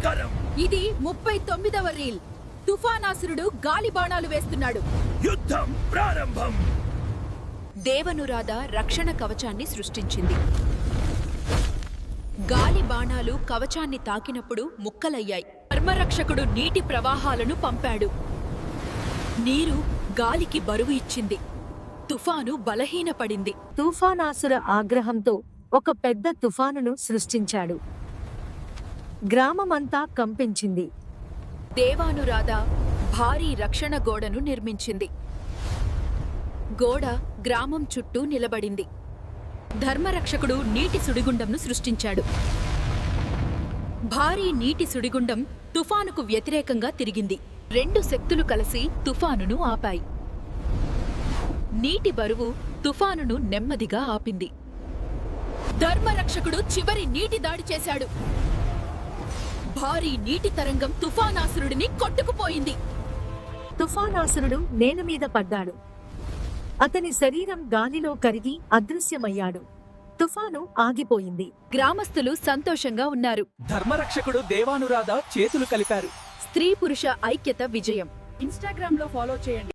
భయంకరం ఇది ముప్పై తొమ్మిదవ రీల్. తుఫానాసురుడు గాలి బాణాలు వేస్తున్నాడు. యుద్ధం ప్రారంభం. దేవనురాధ రక్షణ కవచాన్ని సృష్టించింది. గాలి బాణాలు కవచాన్ని తాకినప్పుడు ముక్కలయ్యాయి. ధర్మరక్షకుడు నీటి ప్రవాహాలను పంపాడు. నీరు గాలికి బరువు ఇచ్చింది. తుఫాను బలహీనపడింది. తుఫానాసుర ఆగ్రహంతో ఒక పెద్ద తుఫానును సృష్టించాడు. గ్రామమంతా కంపించింది. దేవానురాధ భారీ రక్షణ గోడను నిర్మించింది. గోడ గ్రామం చుట్టూ నిలబడింది. ధర్మరక్షకుడు నీటి సుడిగుండంను సృష్టించాడు. భారీ నీటి సుడిగుండం తుఫానుకు వ్యతిరేకంగా తిరిగింది. రెండు శక్తులు కలిసి తుఫానును ఆపాయి. నీటి బరువు తుఫానును నెమ్మదిగా ఆపింది. ధర్మరక్షకుడు చివరి నీటి దాడి చేశాడు. భారీ నీటి తరంగం తుఫానాసురుడిని కొట్టుకుపోయింది. తుఫానాసురుడు నేల మీద పడ్డాడు. అతని శరీరం గాలిలో కరిగి అదృశ్యమయ్యాడు. తుఫాను ఆగిపోయింది. గ్రామస్తులు సంతోషంగా ఉన్నారు. ధర్మరక్షకుడు దేవానురాధ చేతులు కలిపారు. స్త్రీ పురుష ఐక్యత విజయం. ఇన్స్టాగ్రామ్లో ఫాలో చేయండి.